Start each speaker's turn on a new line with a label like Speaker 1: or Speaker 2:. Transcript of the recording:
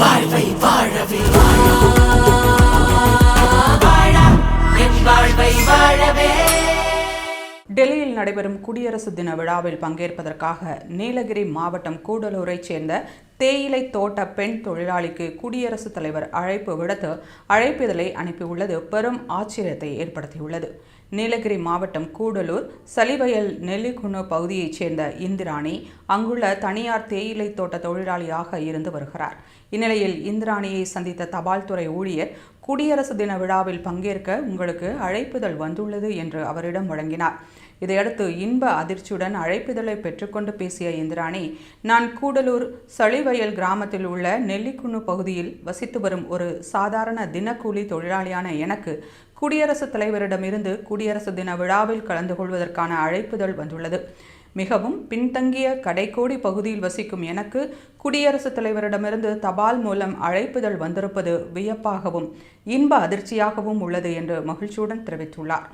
Speaker 1: வாழ்வை வாழவே வாழ்வை வாழவே.
Speaker 2: டெல்லியில் நடைபெறும் குடியரசு தின விழாவில் பங்கேற்பதற்காக நீலகிரி மாவட்டம் கூடலூரைச் சேர்ந்த தேயிலை தோட்ட பெண் தொழிலாளிக்கு குடியரசுத் தலைவர் அழைப்பு விடுத்து அழைப்பிதழை அனுப்பியுள்ளது. பெரும் ஆச்சரியத்தை ஏற்படுத்தியுள்ளது. நீலகிரி மாவட்டம் கூடலூர் சலிவயல் நெல்லிக்குன்னு பகுதியைச் சேர்ந்த இந்திராணி அங்குள்ள தனியார் தேயிலை தோட்ட தொழிலாளியாக இருந்து வருகிறார். இந்நிலையில் இந்திராணியை சந்தித்த தபால்துறை ஊழியர் குடியரசு தின விழாவில் பங்கேற்க உங்களுக்கு அழைப்புதல் வந்துள்ளது என்று அவரிடம் வழங்கினார். இதையடுத்து இன்ப அதிர்ச்சியுடன் அழைப்புதலை பெற்றுக்கொண்டு பேசிய இந்திராணி நான் கூடலூர் சளிவயல் கிராமத்தில் உள்ள நெல்லிக்குன்னு பகுதியில் வசித்து வரும் ஒரு சாதாரண தினக்கூலி தொழிலாளியான எனக்கு குடியரசுத் தலைவரிடமிருந்து குடியரசு தின விழாவில் கலந்து கொள்வதற்கான அழைப்புதல் வந்துள்ளது. மிகவும் பின்தங்கிய கடைக்கோடி பகுதியில் வசிக்கும் எனக்கு குடியரசுத் தலைவரிடமிருந்து தபால் மூலம் அழைப்புதல் வந்திருப்பது வியப்பாகவும் இன்ப அதிர்ச்சியாகவும் உள்ளது என்று மகிழ்ச்சியுடன் தெரிவித்துள்ளார்.